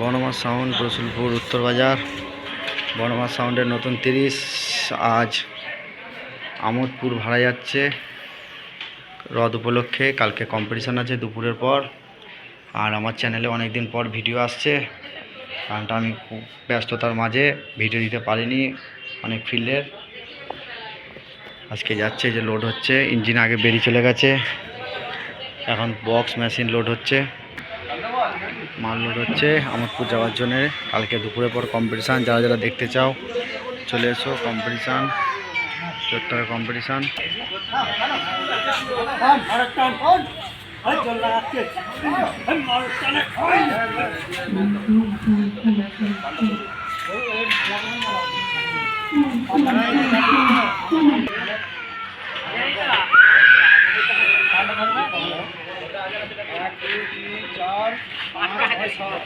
বনমা sound, Rasulpur উত্তর বাজার। বনমা সাউন্ডের নতুন তিরিশ। আজ আমোদপুর ভাড়া যাচ্ছে। রদ উপলক্ষে কালকে কম্পিটিশান আছে দুপুরের পর। আর আমার চ্যানেলে অনেক দিন পর ভিডিও আসছে। কারণটা আমি ব্যস্ততার মাঝে ভিডিও দিতে পারিনি, অনেক ফিল্ডের আজকে যাচ্ছে যে লোড হচ্ছে ইঞ্জিন আগে বেরিয়ে চলে গেছে। এখন বক্স মেশিন লোড হচ্ছে। মাল লোড হচ্ছে আমোদপুর যাওয়ার জন্যে। কালকে দুপুরের পর কম্পিটিশান যারা যারা দেখতে চাও, চলে এসো কম্পিটিশান চোরটার কম্পিটিশান এক দুই তিন চার পাঁচ ছয় সাত।